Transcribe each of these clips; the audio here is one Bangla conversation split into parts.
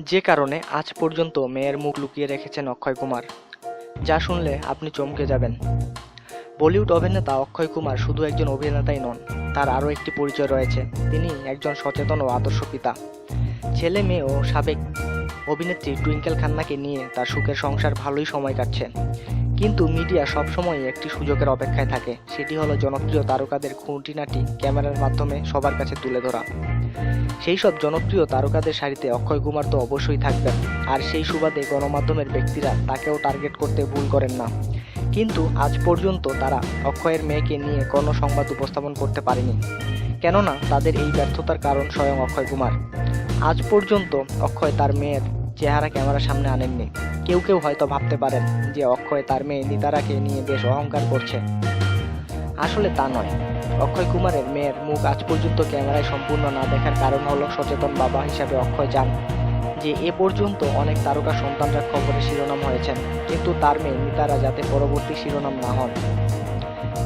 যে কারণে আজ পর্যন্ত মেয়ের মুখ লুকিয়ে রেখেছেন অক্ষয় কুমার। যা শুনলে আপনি চমকে যাবেন। বলিউড অভিনেতা অক্ষয় কুমার শুধু একজন অভিনেতাই নন, তার আরও একটি পরিচয় রয়েছে। তিনি একজন সচেতন ও আদর্শ পিতা। ছেলে, মেয়ে ও সাবেক অভিনেত্রী টুইঙ্কেল খান্নাকে নিয়ে তার সুখের সংসার ভালোই সময় কাটছে। কিন্তু মিডিয়া সবসময় একটি সুযোগের অপেক্ষায় থাকে। সেটি হলো জনপ্রিয় তারকাদের খুঁটিনাটি ক্যামেরার মাধ্যমে সবার কাছে তুলে ধরা। সেই সব জনপ্রিয় তারকাদের সারিতে অক্ষয় কুমার তো অবশ্যই থাকবেন। আর সেই সুবাদে গণমাধ্যমের ব্যক্তিরা তাকেও টার্গেট করতে ভুল করেন না। কিন্তু আজ পর্যন্ত তারা অক্ষয়ের মেয়েকে নিয়ে কোনো সংবাদ উপস্থাপন করতে পারেনি। কেননা তাদের এই ব্যর্থতার কারণ স্বয়ং অক্ষয় কুমার। আজ পর্যন্ত অক্ষয় তার মেয়ের চেহারা ক্যামেরার সামনে আনেননি। কেউ কেউ হয়তো ভাবতে পারেন যে অক্ষয় তার মেয়ে নিতারাকে নিয়ে বেশ অহংকার করছে। আসলে তা নয়। অক্ষয় কুমারের মেয়ের মুখ আজ পর্যন্ত ক্যামেরায় সম্পূর্ণ না দেখার কারণ হলো সচেতন বাবা হিসাবে অক্ষয় যান যে এ পর্যন্ত অনেক তারকা সন্তানরা খবরে শিরোনাম হয়েছেন, কিন্তু তার মেয়ে নিতারা যাতে পরবর্তী শিরোনাম না হন।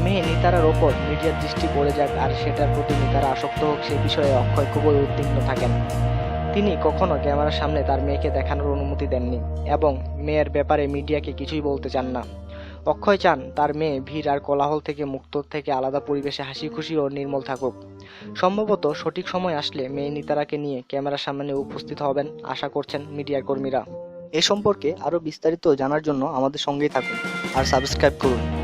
মেয়ে নিতারার ওপর মিডিয়ার দৃষ্টি পড়ে যাক আর সেটার প্রতি নিতারা আসক্ত হোক সে বিষয়ে অক্ষয় খুবই উদ্বিগ্ন থাকেন। তিনি কখনো ক্যামেরার সামনে তার মেয়েকে দেখানোর অনুমতি দেননি এবং মেয়ের ব্যাপারে মিডিয়াকে কিছুই বলতে চান না। অক্ষয় চান তার মেয়ে ভিড় আর কোলাহল থেকে মুক্ত থেকে আলাদা পরিবেশে হাসি খুশি ও নির্মল থাকুক। সম্ভবত সঠিক সময় আসলে মেয়ে নিতারাকে নিয়ে ক্যামেরার সামনে উপস্থিত হবেন আশা করছেন মিডিয়ার কর্মীরা। এ সম্পর্কে আরও বিস্তারিত জানার জন্য আমাদের সঙ্গেই থাকুন আর সাবস্ক্রাইব করুন।